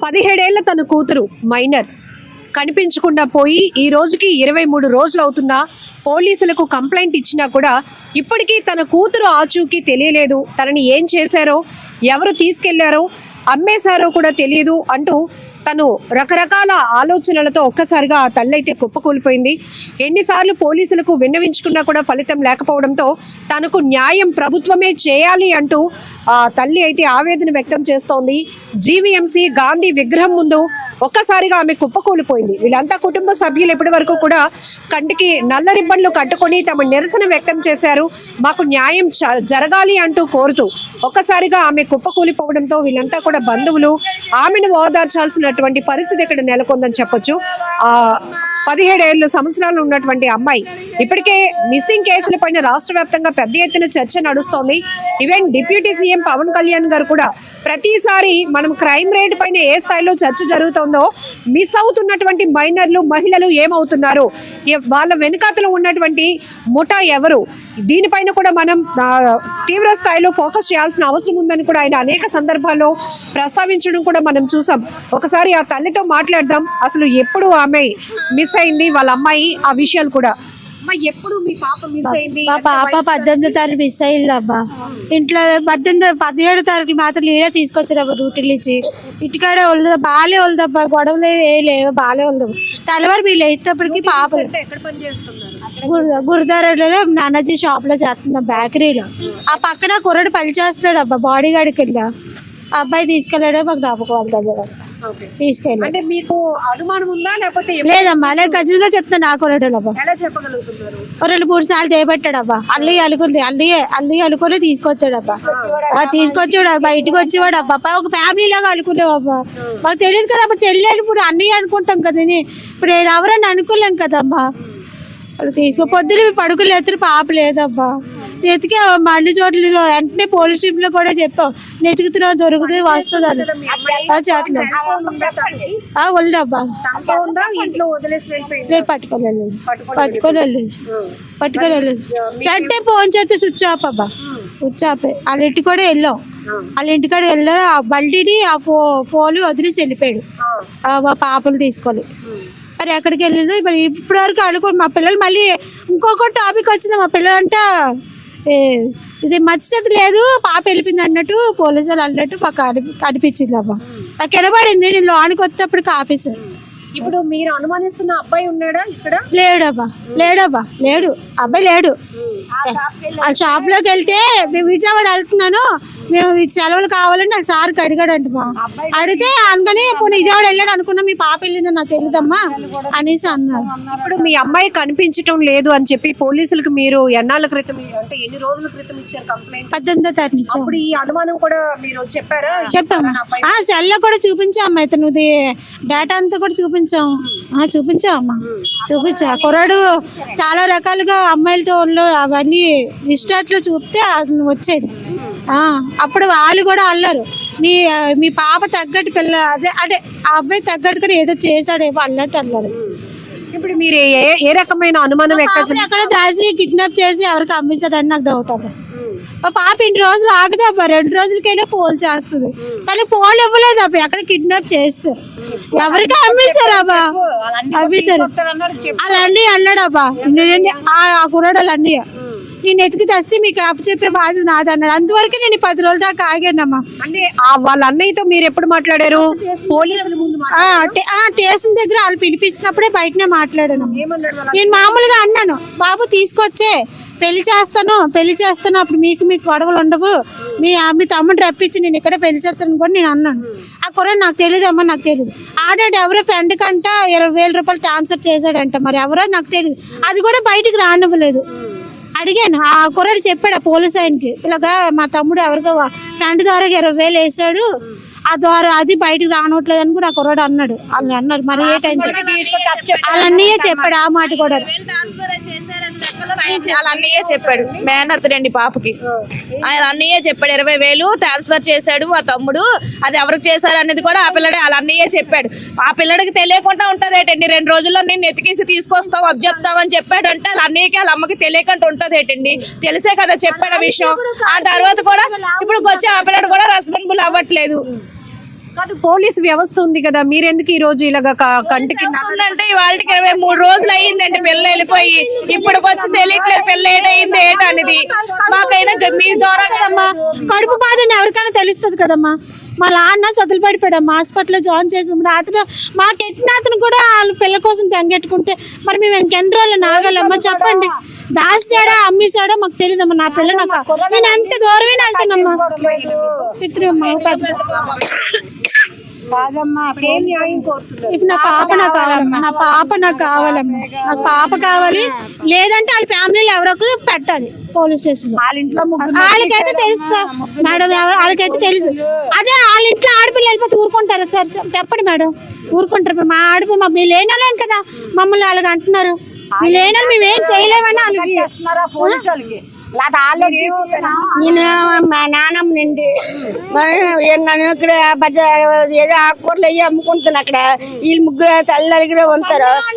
పదిహేడేళ్ళ తన కూతురు మైనర్ కనిపించకుండా పోయి ఈ రోజుకి ఇరవై మూడు రోజులు అవుతున్నా పోలీసులకు కంప్లైంట్ ఇచ్చినా కూడా ఇప్పటికీ తన కూతురు ఆచూకీ తెలియలేదు. తనని ఏం చేశారో ఎవరు తీసుకెళ్ళారో అమ్మేశారో కూడా తెలియదు అంటూ తను రకరకాల ఆలోచనలతో ఒక్కసారిగా ఆ తల్లి అయితే కుప్పకూలిపోయింది. ఎన్నిసార్లు పోలీసులకు విన్నవించుకున్నా కూడా ఫలితం లేకపోవడంతో తనకు న్యాయం ప్రభుత్వమే చేయాలి అంటూ ఆ తల్లి అయితే ఆవేదన వ్యక్తం చేస్తోంది. జీవీఎంసీ గాంధీ విగ్రహం ముందు ఒక్కసారిగా ఆమె కుప్పకూలిపోయింది. వీళ్ళంతా కుటుంబ సభ్యులు ఇప్పటి వరకు కూడా కంటికి నల్ల రిబ్బన్లు కట్టుకొని తమ నిరసన వ్యక్తం చేశారు. మాకు న్యాయం చ- జరగాలి అంటూ కోరుతూ ఒక్కసారిగా ఆమె కుప్పకూలిపోవడంతో వీళ్ళంతా కూడా బంధువులు ఆమెను ఉన్నటువంటి పరిస్థితి ఇక్కడ నెలకొందని చెప్పొచ్చు. ఆ పదిహేడేళ్ళు సంవత్సరాలు ఉన్నటువంటి అమ్మాయి ఇప్పటికే మిస్సింగ్ కేసుల పైన రాష్ట్ర వ్యాప్తంగా పెద్ద ఎత్తున చర్చ నడుస్తోంది. Even deputy CM Pawan Kalyan garu కూడా ప్రతిసారి మనం క్రైమ్ రేట్ పైన ఏ స్థాయిలో చర్చ జరుగుతుందో మిస్ అవుతున్నటువంటి మైనర్లు మహిళలు ఏమవుతున్నారు? వాళ్ళ వెనుకాతలో ఉన్నటువంటి ముఠా ఎవరు? దీనిపైన కూడా మనం తీవ్ర స్థాయిలో ఫోకస్ చేయాల్సిన అవసరం ఉందని కూడా ఆయన అనేక సందర్భాల్లో ప్రస్తావించడం కూడా మనం చూసాం. ఒకసారి ఆ తల్లితో మాట్లాడదాం. అసలు ఎప్పుడు ఆమె మిస్ అయింది? వాళ్ళ అమ్మాయి ఆ విషయాలు కూడా. అమ్మ, ఎప్పుడు మీ పాప మిస్ అయింది? పాప పద్దెనిమిదో తారీఖు మిస్ అయ్యిందమ్మా ఇంట్లో పద్దెనిమిది పదిహేడు తారీఖు మాత్రం నేనే తీసుకొచ్చారమ్మా డ్యూటీలు ఇచ్చి ఇంటికాడే వల్లదు బాగాలే వల్లదమ్మా గొడవలు ఏ లేవు. బాగాలే వల్లదు తెల్లవారు వీళ్ళు పాపలు. అంటే ఎక్కడ పని చేస్తున్నారు? గురు- గురుద్వారాలో నానాజీ షాప్లో చేస్తున్నా బేకరీలో. ఆ పక్కన కుర్రడు పని చేస్తాడు అబ్బా బాడీ గార్డ్కి వెళ్ళా. అబ్బాయి తీసుకెళ్ళాడు మాకు నమ్మకం దగ్గర. ఓకే. తీసుకెళ్ళాడు అంటే మీకు అనుమానం ఉందా? లేకపోతే ఎప్పుడు- లేదమ్మా లేదు ఖచ్చితంగా చెప్తాను నా కుర్రడు అబ్బా. ఎలా చెప్పగలుగుతున్నారు? ఓ రెండు మూడు సార్లు చేపట్టాడు అబ్బా. అల్లి అలుకుంది అల్లి అల్లి అలుకుని తీసుకొచ్చాడు అబ్బా. తీసుకొచ్చాడు అబ్బా ఇంటికి వచ్చేవాడు అబ్బా. ఒక ఫ్యామిలీ లాగా అనుకునేవు అబ్బా. మాకు తెలియదు కదా అబ్బా చెల్లి ఇప్పుడు అన్నయ్య అనుకుంటాం కదా. ఇప్పుడు నేను ఎవరని అనుకోలేం కదమ్మా. తీసుకో. పొద్దున పడుకులు ఎత్తురు పాప లేదబ్బా. ఎతికే మండి చోట్ల వెంటనే పోలీస్ స్టేషన్లో కూడా చెప్పాం. నెతుకుతున్నా దొరుకుతుంది వస్తుంది అని ఆ చేతలే ఆ వల్లడబ్బా తనతో ఉందా ఇంట్లో వదిలేసి వెళ్ళిపోయింది రేపు పట్టుకొని వెళ్ళేది పట్టుకొని పట్టుకొని వెంటనే ఫోన్ చేస్తే స్విచ్ ఆఫ్ అబ్బా. Switch off. వాళ్ళ ఇంటికి కూడా వెళ్ళాం. వాళ్ళ ఇంటికాడ వెళ్ళా. ఆ బండిని ఆ ఫో ఫోన్ వదిలేసి వెళ్ళిపోయాడు. మా పాపలు తీసుకొని. మరి ఎక్కడికి వెళ్ళిందో మరి ఇప్పటి వరకు అనుకోండి మా పిల్లలు మళ్ళీ ఇంకొక టాపిక్ వచ్చింది. మా పిల్లలంట ఇది మత్స్యత లేదు పాప వెళ్ళిపోయింది అన్నట్టు పోలీసులు అన్నట్టు మాకు అనిపించింది అబ్బా నాకు వినబడింది. నేను లోనికి వచ్చేటప్పుడు ఆఫీసర్ ఇప్పుడు మీరు అనుమానిస్తున్న అబ్బాయి ఉన్నాడా ఇక్కడ? లేడబ్బా లేడబ్బా లేడు. అబ్బాయి లేడు. ఆ షాప్లోకి వెళ్తే విజయవాడ వెళ్తున్నాను. మేము ఈ సెలవులు కావాలని నాకు సార్కి అడిగాడంట మా. అడిగితే ఇప్పుడు విజయవాడ వెళ్ళాడు అనుకున్నా మీ పాప వెళ్ళింది నాకు తెలియదమ్మా అనేసి అన్నాడు. ఇప్పుడు మీ అమ్మాయి కనిపించటం లేదు అని చెప్పి పోలీసులకు మీరు ఎన్నాళ్ళ క్రితం అంటే ఎన్ని రోజుల క్రితం ఇచ్చారు కంప్లైంట్? పద్దెనిమిదో తారీఖు ఇచ్చాం అప్పుడు ఈ అనుమానం కూడా మీరు చెప్పారా? చెప్పాము. ఆ సెల్లో కూడా చూపించాము ఇతనుది. డేటా అంతా కూడా చూపించాము ఆ చూపించామమ్మా చూపించా. కుర్రాడు చాలా రకాలుగా అమ్మాయిలతో అవన్నీ ఇష్టాట్లో చూపితే అది వచ్చేది. అప్పుడు వాళ్ళు కూడా అల్లారు. మీ మీ పాప తగ్గట్టు పిల్ల అదే అంటే ఆ అబ్బాయి తగ్గట్టుగా ఏదో చేశాడేమో అన్నట్టు అన్నారు. ఇప్పుడు మీరు ఏ ఏ రకమైన అనుమానం ఎక్కడ దాచి కిడ్నాప్ చేసి ఎవరికి అమ్మేశాడని నాకు డౌట్ అబ్బా. మా పాప ఇన్ని రోజులు ఆగదు అబ్బా రెండు రోజులకైనా పోల్ చేస్తుంది. కానీ పోల్ ఇవ్వలేదు అబ్బా ఎక్కడ కిడ్నాప్ చేస్తారు ఎవరికి అమ్మేశారు అబ్బా? అమ్మేశారు అలా అన్నీ అన్నాడు అబ్బా. ఆ ఆ కుర్రాడు అన్నయ్య నేను ఎతికి తెస్తే మీకు అప్పు చెప్పే బాధ్యత నాది అన్నాడు. అందువరకు నేను పది రోజుల దాకా ఆగానమ్మా. అంటే ఆ వాళ్ళ అన్నయ్యతో మీరు ఎప్పుడు మాట్లాడారు? పోలీసుల ముందు ఆ, టే- ఆ స్టేషన్ దగ్గర. వాళ్ళు పిలిపించినప్పుడే బయటనే మాట్లాడాను ఏమన్నాడు వాళ్ళ నేను మామూలుగా అన్నాను బాబు తీసుకొచ్చే. పెళ్ళి చేస్తాను పెళ్ళి చేస్తాను. అప్పుడు మీకు మీకు గొడవలు ఉండవు. మీ మీ తమ్ముడు రప్పించి నేను ఇక్కడ పెళ్ళి చేస్తాను కూడా నేను అన్నాను. ఆ కుర్ర నాకు తెలియదు అమ్మా నాకు తెలియదు ఆడాడు ఎవరో ఫ్రెండ్ కంట ఇరవై వేల రూపాయలు ట్రాన్స్ఫర్ చేశాడంట. మరి ఎవరో నాకు తెలియదు అది కూడా బయటికి రానివ్వలేదు. అడిగాను. ఆ కుర్రాడు చెప్పాడు ఆ పోలీస్ ఆయనకి ఇలాగా మా తమ్ముడు ఎవరికో ఫ్రెండ్ ద్వారా ఇరవై వేలు వేసాడు ఆ ద్వారా అది బయటికి రానట్లేదు అని కూడా ఆ కుర్రాడు అన్నాడు. వాళ్ళు అన్నాడు మరి ఏ టైం వాళ్ళన్నయ్య చెప్పాడు. ఆ మాట కూడా. వాళ్ళ అన్నయ్య చెప్పాడు. మేనత్ రండి పాపకి. ఆయన అన్నయ్య చెప్పాడు ఇరవై వేలు ట్రాన్స్ఫర్ చేశాడు ఆ తమ్ముడు అది ఎవరికి చేశారు అనేది కూడా ఆ పిల్లడే వాళ్ళ అన్నయ్య చెప్పాడు. ఆ పిల్లడికి తెలియకుండా ఉంటది ఏంటండి రెండు రోజుల్లో నేను ఎతికేసి తీసుకొస్తాం అప్ చెప్తామని చెప్పాడు అంటే వాళ్ళ అన్నయ్యకి వాళ్ళ అమ్మకి తెలియకుండా ఉంటది ఏంటండి తెలిసే కదా చెప్పాడు ఆ విషయం. ఆ తర్వాత కూడా ఇప్పుడు వచ్చి ఆ పిల్లడు కూడా రెస్పాన్సిబుల్ అవ్వట్లేదు. కాదు పోలీస్ వ్యవస్థ ఉంది కదా మీరెందుకు ఈ రోజు ఇలాగ కంటికి ఉందంటే ఇవాళకి ఇరవై మూడు రోజులు అయ్యిందండి పిల్ల వెళ్ళిపోయి ఇప్పటికి వచ్చి తెలియట్లేదు పిల్ల ఏటయింది ఏటనేది మాకైనా మీ ద్వారా కదమ్మా. కడుపు బాధ అని ఎవరికైనా తెలుస్తుంది కదమ్మా. మా నాన్న చదువులు పడిపోయాడమ్మా హాస్పిటల్లో జాయిన్ చేసాం. రాత్రి మా కెట్టిన అతను కూడా కోసం బెంగెట్టుకుంటే మరి మేము ఇంకెన్ని రోజులు నాగలమ్మా చెప్పండి. దాచాడా అమ్మేశాడో మాకు తెలియదమ్మా నా పిల్ల నాకు నేను ఎంత దూరమే వెళ్తానమ్మా పితృమ్మా ఇప్పుడు నా పాప నాకు కావాలమ్మా. నా పాప నాకు కావాలమ్మా. నాకు పాప కావాలి. లేదంటే వాళ్ళ ఫ్యామిలీలో ఎవరొకరు పెట్టాలి పోలీస్ స్టేషన్ వాళ్ళకైతే తెలుసు సార్. మేడం వాళ్ళకైతే తెలుసు. అదే వాళ్ళ ఇంట్లో ఆడపిల్ల వెళ్ళిపోతే ఊరుకుంటారా సార్? చెప్- చెప్పండి మేడం. ఊరుకుంటారు. మా ఆడపిల్ల మా మీరు లేనలేం కదా. మమ్మల్ని అలాగ అంటున్నారు. మీరు లేనని మేము ఏం చేయలేమని వాళ్ళకి? నేను మా నానమ్మ నుండి నన్ను ఇక్కడ బజ ఏదో ఆకుకూరలు అయ్యి అమ్ముకుంటాను అక్కడ. వీళ్ళు ముగ్గురు తల్లి ఉంటారు.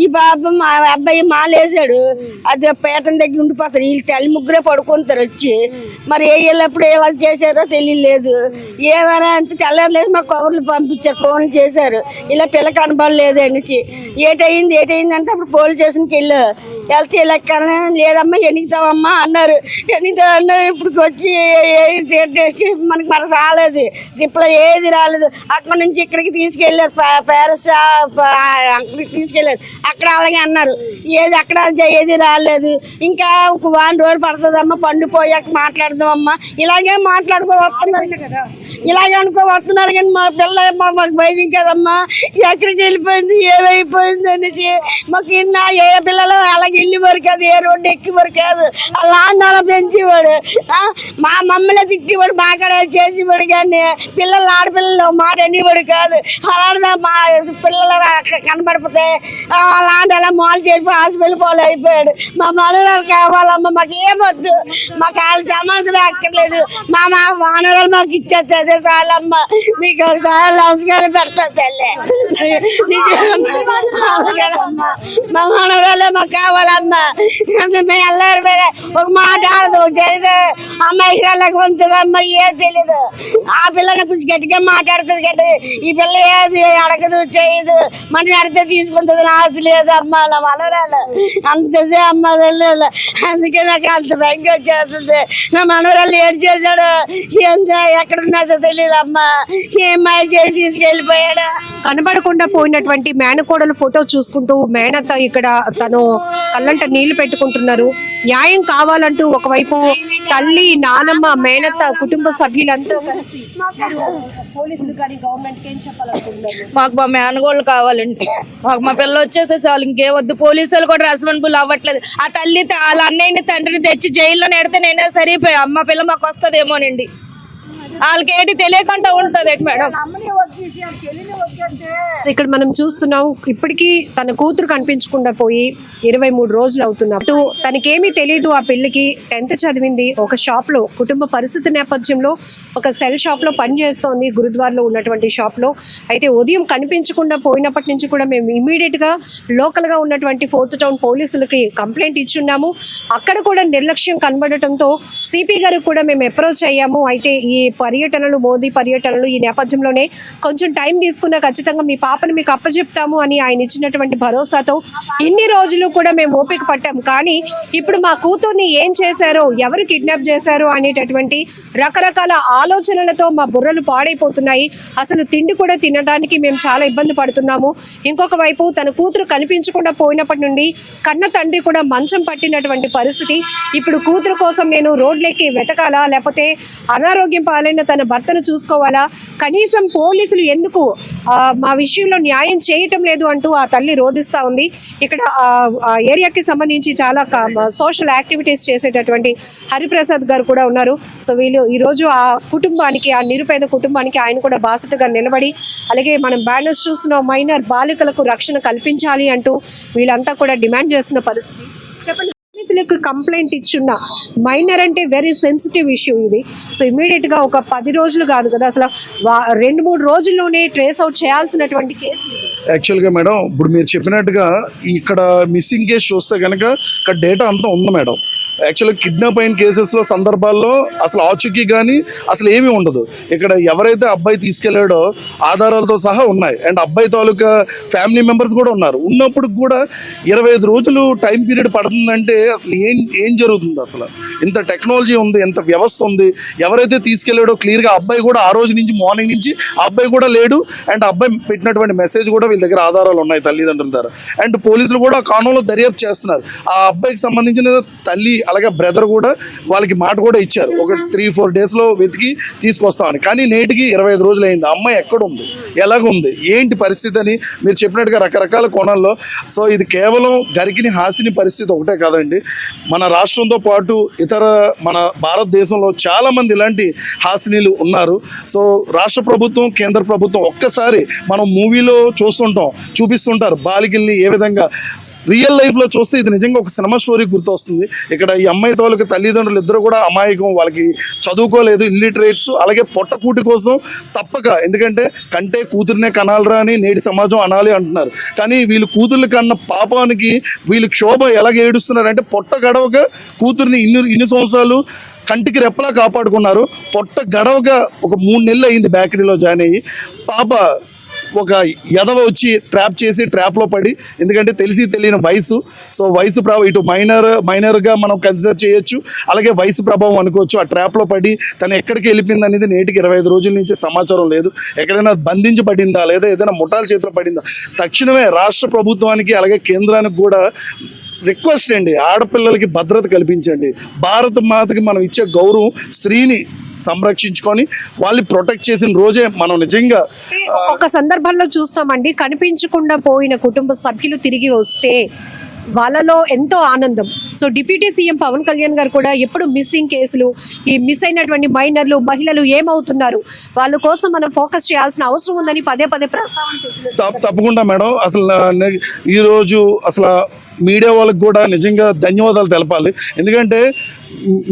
ఈ- బాబు మా అబ్బాయి మాలేసాడు అది పేటం దగ్గర ఉండిపోతారు. వీళ్ళు తల్లి ముగ్గురే పడుకుంటారు వచ్చి. మరి ఏ వెళ్ళప్పుడు ఎలా చేశారో తెలియలేదు. ఏవరా అంత తెల్లలేదు మా కబుర్లు పంపించారు. ఫోన్లు చేశారు. ఇలా పిల్ల కనబడలేదు అనేసి. ఏటయింది ఏటయింది అంటే అప్పుడు పోలీస్ స్టేషన్కి వెళ్ళు. వెళ్తే లెక్క లేదమ్మా ఎన్నికతామమ్మా అన్నారు. ఎన్నికతా అన్నారు ఇప్పుడు వచ్చి ఏది టెస్ట్ మనకి మనకు రాలేదు రిప్లై ఏది రాలేదు అక్కడ నుంచి ఇక్కడికి తీసుకెళ్ళారు పేరెంట్స్ అక్కడికి తీసుకెళ్ళారు అక్కడ అలాగే అన్నారు ఏది అక్కడ ఏది రాలేదు ఇంకా ఒక వారం రోజులు పడుతుందమ్మా పండిపోయాక మాట్లాడదామమ్మా ఇలాగే మాట్లాడుకో వస్తున్నారు ఇలాగే అనుకో వస్తున్నారు కానీ మా పిల్ల మాకు భయం కదమ్మా ఎక్కడికి వెళ్ళిపోయింది ఏమైపోయింది అనేసి మాకు ఇన్న ఏ పిల్లలు అలాగే ఇల్లు వరకు అది ఏ రోడ్డు ఎక్కి వరకు కాదు అలా అలా పెంచేవాడు ఆ, మా మమ్మల్ని తిట్టేవాడు బాగా చేసేవాడు కానీ పిల్లలు ఆడపిల్లలు మాట అనేవాడు కాదు అలాంటిదా మా పిల్లలు అక్కడ కనబడిపోతే ఆ, అలాంటి అలా మాలు చేసి హాస్పిటల్ పోలు అయిపోయాడు మా మనవరాలు కావాలమ్మా మాకు ఏమొద్దు మాకు వాళ్ళ సమాధానం అక్కర్లేదు మా మా వానరాలు మాకు ఇచ్చేస్తే అదే చాలమ్మ మీకు ఒకసారి నమస్కారం పెడతా తల్లి నిజమమ్మా. అవునమ్మా. మా మనవరాలే మాకు కావాలమ్మా మేము వెళ్ళారు మీరే ఒక మాట ఆడదు. తెలియదు అమ్మాయి ఇష్టాలకు ఉంటుంది అమ్మాయి ఏది తెలియదు ఆ పిల్లని కొంచెం గట్టిగా మాట్లాడుతుంది గట్టి ఈ పిల్ల ఏది అడగదు చేయదు. మనం అడిగితే తీసుకుంటుంది. నాది లేదు అమ్మ నా మనవరాలు. అంతదే అమ్మ తెలియదు అందుకే నాకు అంత భయంగా వచ్చేస్తుంది. నా మనవరాలు ఏడు చేశాడు ఎంత ఎక్కడ ఉన్నదో తెలియదు అమ్మ. ఏం అమ్మాయి చేసి తీసుకెళ్ళిపోయాడు? కనబడకుండా పోయినటువంటి మేనకోడల ఫోటో చూసుకుంటూ మేనత్త ఇక్కడ తను కళ్ళంట నీళ్ళు పెట్టుకుంటున్నారు. న్యాయం కావాలంటూ ఒకవైపు తల్లి నానమ్మ మేనత్త కుటుంబ సభ్యులంతా కలిసి మాకు మా మేనగోళ్ళు కావాలండి మాకు మా పిల్ల వచ్చేస్తే చాలు ఇంకే వద్దు. పోలీసులు కూడా రెస్పాన్సిబుల్ అవ్వట్లేదు. ఆ తల్లి వాళ్ళ అన్నయ్యని తండ్రిని తెచ్చి జైల్లో నెడితే నేనే సరిపోయా. అమ్మ పిల్ల మాకు వస్తుందేమోనండి. వాళ్ళకి ఏంటి తెలియకుండా ఉంటుంది మేడం? ఇక్కడ మనం చూస్తున్నాం ఇప్పటికీ తన కూతురు కనిపించకుండా పోయి ఇరవై మూడు రోజులు అవుతున్నట్టు తనకేమీ తెలియదు ఆ పెళ్ళికి టెన్త్ చదివింది ఒక షాప్లో కుటుంబ పరిస్థితి నేపథ్యంలో ఒక సెల్ షాప్లో పనిచేస్తోంది గురుద్వార్లో ఉన్నటువంటి షాప్లో అయితే ఉదయం కనిపించకుండా పోయినప్పటి నుంచి కూడా మేము ఇమీడియట్గా లోకల్గా ఉన్నటువంటి ఫోర్త్ టౌన్ పోలీసులకి కంప్లైంట్ ఇచ్చున్నాము. అక్కడ కూడా నిర్లక్ష్యం కనబడటంతో సిపి గారికి కూడా మేము అప్రోచ్ అయ్యాము. అయితే ఈ పర్యటనలు మోదీ పర్యటనలు ఈ నేపథ్యంలోనే కొంచెం టైం తీసుకున్నా ఖచ్చితంగా మీ పాపను మీకు అప్పచెప్తాము అని ఆయన ఇచ్చినటువంటి భరోసాతో ఇన్ని రోజులు కూడా మేము ఓపిక పట్టాం కానీ ఇప్పుడు మా కూతుర్ని ఏం చేశారో ఎవరు కిడ్నాప్ చేశారో అనేటటువంటి రకరకాల ఆలోచనలతో మా బుర్రలు పాడైపోతున్నాయి. అసలు తిండి కూడా తినడానికి మేము చాలా ఇబ్బంది పడుతున్నాము. ఇంకొక వైపు తన కూతురు కనిపించకుండా పోయినప్పటి నుండి కన్న తండ్రి కూడా మంచం పట్టినటువంటి పరిస్థితి. ఇప్పుడు కూతురు కోసం నేను రోడ్లెక్కి వెతకాలా లేకపోతే అనారోగ్యం పాలైన తన భర్తను చూసుకోవాలా? కనీసం పోలీసులు ఎందుకు ఆ, మా విషయంలో న్యాయం చేయటం లేదు అంటూ ఆ తల్లి రోధిస్తా ఉంది. ఇక్కడ ఆ, ఏరియాకి సంబంధించి చాలా సోషల్ యాక్టివిటీస్ చేసేటటువంటి హరిప్రసాద్ గారు కూడా ఉన్నారు. సో వీళ్ళు ఈ రోజు ఆ కుటుంబానికి ఆ నిరుపేద కుటుంబానికి ఆయన కూడా బాసటగా నిలబడి అలాగే మనం బ్యానర్స్ చూసిన మైనర్ బాలికలకు రక్షణ కల్పించాలి అంటూ వీళ్ళంతా కూడా డిమాండ్ చేస్తున్న పరిస్థితి. చెప్పండి పోలీసులకు కంప్లైంట్ ఇచ్చున్న మైనర్ అంటే వెరీ సెన్సిటివ్ ఇష్యూ ఇది. సో ఇమీడియట్గా ఒక పది రోజులు కాదు కదా అసలు రెండు మూడు రోజుల్లోనే ట్రేస్ అవుట్ చేయాల్సినటువంటి కేసు యాక్చువల్గా మేడం ఇప్పుడు మీరు చెప్పినట్టుగా ఇక్కడ మిస్సింగ్ కేసు చూస్తే కనుక ఇక్కడ డేటా అంతా ఉంది మేడం. యాక్చువల్గా కిడ్నాప్ అయిన కేసెస్లో సందర్భాల్లో అసలు ఆచూకీ కానీ అసలు ఏమీ ఉండదు. ఇక్కడ ఎవరైతే అబ్బాయి తీసుకెళ్ళాడో ఆధారాలతో సహా ఉన్నాయి. అండ్ అబ్బాయి తాలూకా ఫ్యామిలీ మెంబర్స్ కూడా ఉన్నారు. ఉన్నప్పుడు కూడా ఇరవై ఐదు రోజులు టైం పీరియడ్ పడుతుందంటే అసలు ఏం ఏం జరుగుతుంది అసలు? ఇంత టెక్నాలజీ ఉంది ఎంత వ్యవస్థ ఉంది. ఎవరైతే తీసుకెళ్ళాడో క్లియర్గా అబ్బాయి కూడా ఆ రోజు నుంచి మార్నింగ్ నుంచి ఆ అబ్బాయి కూడా లేడు. అండ్ అబ్బాయి పెట్టినటువంటి మెసేజ్ కూడా వీళ్ళ దగ్గర ఆధారాలు ఉన్నాయి తల్లిదండ్రుల ద్వారా అండ్ పోలీసులు కూడా ఆ దర్యాప్తు చేస్తున్నారు. ఆ అబ్బాయికి సంబంధించిన తల్లి అలాగే బ్రదర్ కూడా వాళ్ళకి మాట కూడా ఇచ్చారు. ఒక త్రీ ఫోర్ డేస్లో వెతికి తీసుకొస్తామని. కానీ నేటికి ఇరవై ఐదు రోజులు అయింది. అమ్మాయి ఎక్కడ ఉంది ఏంటి పరిస్థితి అని మీరు చెప్పినట్టుగా రకరకాల కోణాల్లో. సో ఇది కేవలం గరికిని హాసిని పరిస్థితి ఒకటే కాదండి. మన రాష్ట్రంతో పాటు ఇతర మన భారతదేశంలో చాలామంది ఇలాంటి హాసినీలు ఉన్నారు. సో రాష్ట్ర ప్రభుత్వం కేంద్ర ప్రభుత్వం ఒక్కసారి మనం మూవీలో చూస్తుంటాం చూపిస్తుంటారు. బాలికల్ని ఏ విధంగా రియల్ లైఫ్లో చూస్తే ఇది నిజంగా ఒక సినిమా స్టోరీ గుర్తొస్తుంది. ఇక్కడ ఈ అమ్మాయి తాలూకు తల్లిదండ్రులు ఇద్దరు కూడా అమాయకం వాళ్ళకి చదువుకోలేదు ఇల్లిటరేట్స్ అలాగే పొట్టకూటి కోసం తప్పక. ఎందుకంటే కంటే కూతురునే కనాలరా అని నేటి సమాజం అనాలి అంటున్నారు. కానీ వీళ్ళు కూతుర్లు కన్న పాపానికి వీళ్ళు క్షోభ ఎలాగ ఏడుస్తున్నారంటే పొట్ట గడవక కూతుర్ని ఇన్ని ఇన్ని సంవత్సరాలు కంటికి రెప్పలా కాపాడుకున్నారు. పొట్ట గడవగా ఒక మూడు నెలలు అయింది బేకరీలో జాయిన్ అయ్యి. పాప ఒక ఎదవ వచ్చి ట్రాప్ చేసి ట్రాప్లో పడి ఎందుకంటే తెలిసి తెలియని వయసు. సో వయసు ప్రభావం ఇటు మైనర్ మైనర్గా మనం కన్సిడర్ చేయొచ్చు. అలాగే వయసు ప్రభావం అనుకోవచ్చు. ఆ ట్రాప్లో పడి తను ఎక్కడికి వెళ్ళిపోయింది అనేది నేటికి ఇరవై ఐదు రోజుల నుంచి సమాచారం లేదు. ఎక్కడైనా బంధించబడిందా లేదా ఏదైనా ముఠాల చేతిలో పడిందా? తక్షణమే రాష్ట్ర ప్రభుత్వానికి అలాగే కేంద్రానికి కూడా రిక్వెస్ట్ అండి ఆడపిల్లలకి భద్రత కల్పించండి. భారత మాతకి మనం ఇచ్చే గౌరవం స్త్రీని సంరక్షించుకొని వాళ్ళని ప్రొటెక్ట్ చేసిన రోజే మనం నిజంగా ఒక సందర్భంలో చూస్తామండి కనిపించకుండా పోయిన కుటుంబ సభ్యులు తిరిగి వస్తే వాళ్ళలో ఎంతో ఆనందం. So deputy CM Pawan Kalyan garu కూడా ఎప్పుడు మిస్సింగ్ కేసులు ఈ మిస్ అయినటువంటి మైనర్లు మహిళలు ఏమవుతున్నారు? వాళ్ళ కోసం మనం ఫోకస్ చేయాల్సిన అవసరం ఉందని పదే పదే ప్రస్తావన తప్పకుండా మేడం అసలు ఈరోజు అసలు మీడియా వాళ్ళకి కూడా నిజంగా ధన్యవాదాలు తెలపాలి. ఎందుకంటే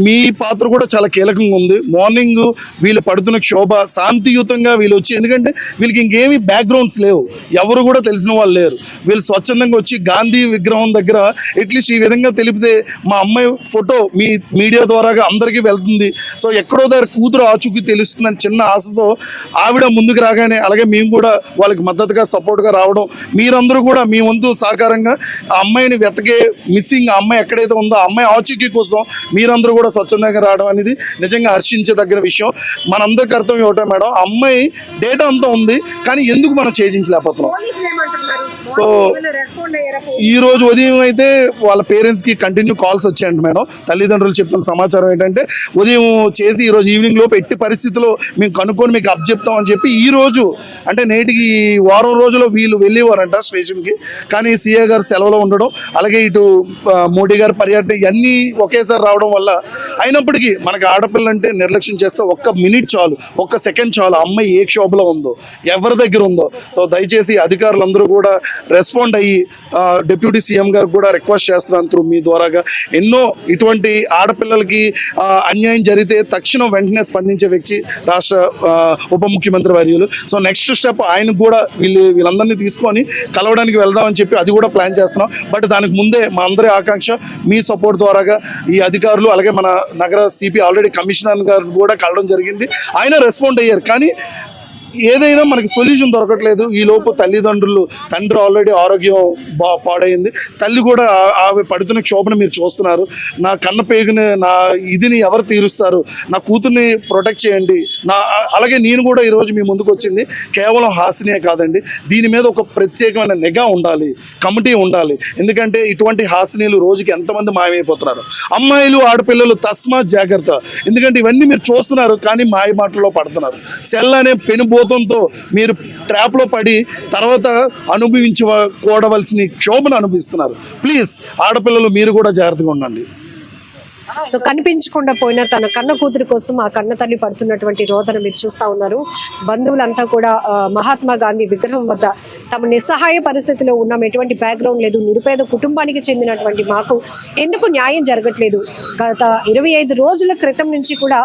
మీ పాత్ర కూడా చాలా కీలకంగా ఉంది. మార్నింగ్ వీళ్ళు పడుతున్న క్షోభ శాంతియుతంగా వీళ్ళు వచ్చి ఎందుకంటే వీళ్ళకి ఇంకేమీ బ్యాక్గ్రౌండ్స్ లేవు. ఎవరు కూడా తెలిసిన వాళ్ళు లేరు. వీళ్ళు స్వచ్ఛందంగా వచ్చి గాంధీ విగ్రహం దగ్గర అట్లీస్ట్ ఈ విధంగా తెలిపితే మా అమ్మాయి ఫోటో మీ మీడియా ద్వారాగా అందరికీ వెళ్తుంది. సో ఎక్కడో దగ్గర కూతురు ఆచూకీ తెలుస్తుందని చిన్న ఆశతో ఆవిడ ముందుకు రాగానే అలాగే మేము కూడా వాళ్ళకి మద్దతుగా సపోర్ట్గా రావడం మీరందరూ కూడా మీ వంతు సహకారంగా ఆ అమ్మాయిని వెతకే మిస్సింగ్ ఆ అమ్మాయి ఎక్కడైతే ఉందో ఆ అమ్మాయి ఆచూకీ కోసం మీరందరూ కూడా స్వచ్ఛందంగా రావడం అనేది నిజంగా హర్షించదగిన విషయం మనందరి కర్తవ్యం ఒకటే మేడం ఆ అమ్మాయి డేటా అంతా ఉంది కానీ ఎందుకు మనం ఏమంటున్నారు? సో? ఈ రోజు ఉదయం అయితే వాళ్ళ పేరెంట్స్కి కంటిన్యూ కాల్స్ వచ్చాయంట మేడం. తల్లిదండ్రులు చెప్తున్న సమాచారం ఏంటంటే ఉదయం చేసి ఈ రోజు ఈవినింగ్ లోపు ఎట్టి పరిస్థితిలో మేము కనుక్కొని మీకు అప్ చెప్తామని చెప్పి ఈ రోజు అంటే నేటికి ఈ వారం రోజుల్లో వీళ్ళు వెళ్ళేవారంట స్టేషన్కి కానీ సీఏ గారు సెలవులో ఉండడం అలాగే ఇటు మోడీ గారు పర్యటన ఇవన్నీ ఒకేసారి రావడం వల్ల అయినప్పటికీ మనకి ఆడపిల్ల అంటే నిర్లక్ష్యం చేస్తే ఒక్క మినిట్ చాలు ఒక్క సెకండ్ చాలు. అమ్మాయి ఏ క్షోభలో ఉందో ఎవరి దగ్గర ఉందో. సో దయచేసి అధికారులందరూ కూడా రెస్పాండ్ అయ్యి డిప్యూటీ సీఎం గారు కూడా రిక్వెస్ట్ చేస్తున్నాను త్రూ మీ ద్వారాగా. ఎన్నో ఇటువంటి ఆడపిల్లలకి అన్యాయం జరిగితే తక్షణం వెంటనే స్పందించే వ్యక్తి రాష్ట్ర ఉప ముఖ్యమంత్రి వర్యులు. సో నెక్స్ట్ స్టెప్ ఆయన కూడా వీళ్ళు వీళ్ళందరినీ తీసుకొని కలవడానికి వెళ్దామని చెప్పి అది కూడా ప్లాన్ చేస్తున్నాం. బట్ దానికి ముందే మా అందరి ఆకాంక్ష మీ సపోర్ట్ ద్వారాగా ఈ అధికారులు అలాగే మన నగర సిపి ఆల్రెడీ కమిషనర్ గారు కూడా కలవడం జరిగింది. ఆయన రెస్పాండ్ అయ్యారు. కానీ ఏదైనా మనకి సొల్యూషన్ దొరకట్లేదు. ఈ లోపు తల్లిదండ్రులు తండ్రి ఆల్రెడీ ఆరోగ్యం బా పాడైంది. తల్లి కూడా ఆమె పడుతున్న క్షోభను మీరు చూస్తున్నారు. నా కన్న పేగుని నా ఇదిని ఎవరు తీరుస్తారు? నా కూతుర్ని ప్రొటెక్ట్ చేయండి. నా అలాగే నేను కూడా ఈరోజు మీ ముందుకు వచ్చింది. కేవలం హాస్యనే కాదండి. దీని మీద ఒక ప్రత్యేకమైన నిఘా ఉండాలి. కమిటీ ఉండాలి. ఎందుకంటే ఇటువంటి హాసినీలు రోజుకి ఎంతమంది మాయమైపోతున్నారు? అమ్మాయిలు ఆడపిల్లలు తస్మా జాగ్రత్త. ఎందుకంటే ఇవన్నీ మీరు చూస్తున్నారు కానీ మాయ మాటల్లో పడుతున్నారు. సెల్ అనే పెనుభూతంతో మీరు ట్రాప్లో పడి తర్వాత అనుభవించుకోవడవలసిన క్షోభను అనుభవిస్తున్నారు. ప్లీజ్ ఆడపిల్లలు మీరు కూడా జాగ్రత్తగా ఉండండి. సో కనిపించకుండా పోయిన తన కన్న కూతురు కోసం ఆ కన్న తల్లి పడుతున్నటువంటి రోదన మీరు చూస్తా ఉన్నారు. బంధువులంతా కూడా మహాత్మా గాంధీ విగ్రహం వద్ద తమ నిస్సహాయ పరిస్థితిలో ఉన్నాం. ఎటువంటి బ్యాక్గ్రౌండ్ లేదు. నిరుపేద కుటుంబానికి చెందినటువంటి మాకు ఎందుకు న్యాయం జరగట్లేదు? గత ఇరవై ఐదు రోజుల క్రితం నుంచి కూడా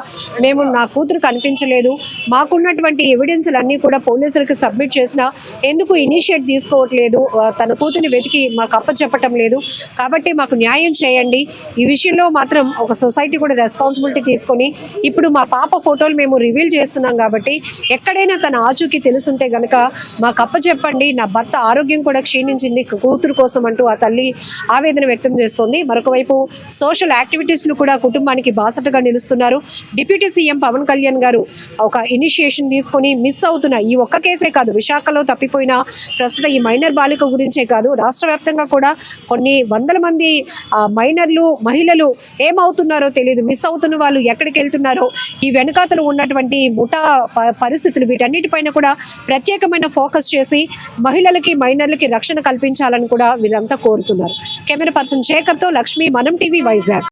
మేము నా కూతురు కనిపించలేదు. మాకున్నటువంటి ఎవిడెన్స్లు అన్నీ కూడా పోలీసులకు సబ్మిట్ చేసినా ఎందుకు ఇనిషియేట్ తీసుకోవట్లేదు? తన కూతురిని వెతికి మాకు అప్పచెప్పటం లేదు. కాబట్టి మాకు న్యాయం చేయండి. ఈ విషయంలో మాత్రం ఒక సొసైటీ కూడా రెస్పాన్సిబిలిటీ తీసుకొని ఇప్పుడు మా పాప ఫోటోలు మేము రివీల్ చేస్తున్నాం కాబట్టి ఎక్కడైనా తన ఆచూకీ తెలుసుంటే గనక మాకు అప్పచెప్పండి నా భర్త ఆరోగ్యం కూడా క్షీణించింది కూతురు కోసం అంటూ ఆ తల్లి ఆవేదన వ్యక్తం చేస్తోంది. మరొక వైపు సోషల్ యాక్టివిటీస్లు కూడా కుటుంబానికి బాసటగా నిలుస్తున్నారు. డిప్యూటీ సీఎం పవన్ కళ్యాణ్ గారు ఒక ఇనిషియేషన్ తీసుకొని మిస్ అవుతున్న ఈ ఒక్క కేసే కాదు విశాఖలో తప్పిపోయిన ప్రస్తుత ఈ మైనర్ బాలిక గురించే కాదు రాష్ట్ర వ్యాప్తంగా కూడా కొన్ని వందల మంది మైనర్లు మహిళలు అవుతున్నారో తెలియదు మిస్ అవుతున్న వాళ్ళు ఎక్కడికి వెళ్తున్నారో ఈ వెనకాతలు ఉన్నటువంటి ముఠా ప- పరిస్థితులు వీటన్నిటిపైన కూడా ప్రత్యేకమైన ఫోకస్ చేసి మహిళలకి మైనర్లకి రక్షణ కల్పించాలని కూడా వీరంతా కోరుతున్నారు. కెమెరా పర్సన్ శేఖర్తో లక్ష్మి మనం టీవీ వైజాగ్.